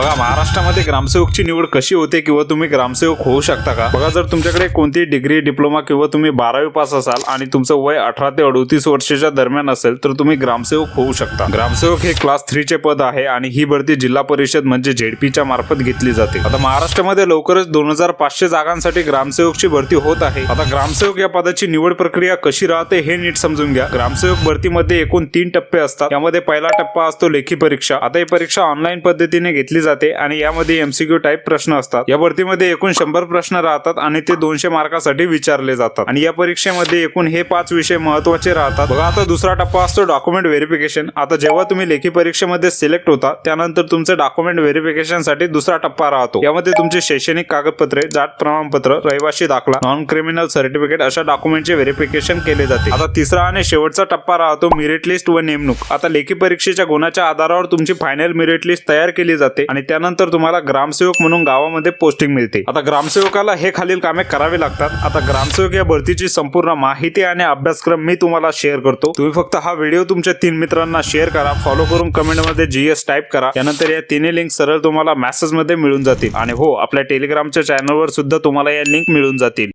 बघा महाराष्ट्रामध्ये ग्रामसेवकची निवड कशी होते किंवा तुम्ही ग्रामसेवक होऊ शकता का? बघा जर तुमच्याकडे कोणती डिग्री डिप्लोमा किंवा तुम्ही बारावी पास असाल आणि तुमचं वय अठरा ते अडतीस वर्षाच्या दरम्यान असेल तर तुम्ही ग्रामसेवक होऊ शकता. ग्रामसेवक हे क्लास थ्रीचे पद आहे आणि ही भरती जिल्हा परिषद म्हणजे झेडपीच्या मार्फत घेतली जाते. आता महाराष्ट्रामध्ये लवकरच दोन हजार पाचशे जागांसाठी ग्रामसेवकची भरती होत आहे. आता ग्रामसेवक या पदाची निवड प्रक्रिया कशी राहते हे नीट समजून घ्या. ग्रामसेवक भरतीमध्ये एकूण तीन टप्पे असतात. यामध्ये पहिला टप्पा असतो लेखी परीक्षा. आता ही परीक्षा ऑनलाईन पद्धतीने घेतली जाते. आणि यामध्ये एमसीक्यू टाईप प्रश्न असतात. या भरतीमध्ये एकूण शंभर प्रश्न राहतात आणि ते दोनशे मार्कासाठी विचारले जातात. आणि या परीक्षेमध्ये एकूण हे पाच विषय महत्त्वाचे राहतात. बघा आता दुसरा टप्पा असतो डॉक्युमेंट व्हेरिफिकेशन आता जेव्हा तुम्ही लेखी परीक्षेमध्ये सिलेक्ट होता त्यानंतर तुमचे डॉक्युमेंट व्हेरिफिकेशनसाठी दुसरा टप्पा राहतो. यामध्ये तुमचे शैक्षणिक कागदपत्रे जात प्रमाणपत्र रहिवासी दाखला नॉन क्रिमिनल सर्टिफिकेट अशा डॉक्युमेंटचे व्हेरिफिकेशन केले जाते. आता तिसरा आणि शेवटचा टप्पा राहतो मेरिट लिस्ट व नेमणूक. आता लेखी परीक्षेच्या गुणाच्या आधारावर तुमची फायनल मेरिट लिस्ट तयार केली जाते. आणि त्यानंतर तुम्हाला ग्रामसेवक म्हणून गावामध्ये पोस्टिंग मिळते. आता ग्रामसेवकाला हे खालील कामे करावी लागतात. आता ग्रामसेवक या भरतीची संपूर्ण माहिती आणि अभ्यासक्रम मी तुम्हाला शेअर करतो. तुम्ही फक्त हा व्हिडिओ तुमच्या तीन मित्रांना शेअर करा फॉलो करून कमेंटमध्ये जीएस टाईप करा. त्यानंतर या तिन्ही लिंक सरळ तुम्हाला मेसेजमध्ये मिळून जातील. आणि हो आपल्या टेलिग्रामच्या चॅनलवर सुद्धा तुम्हाला या लिंक मिळून जातील.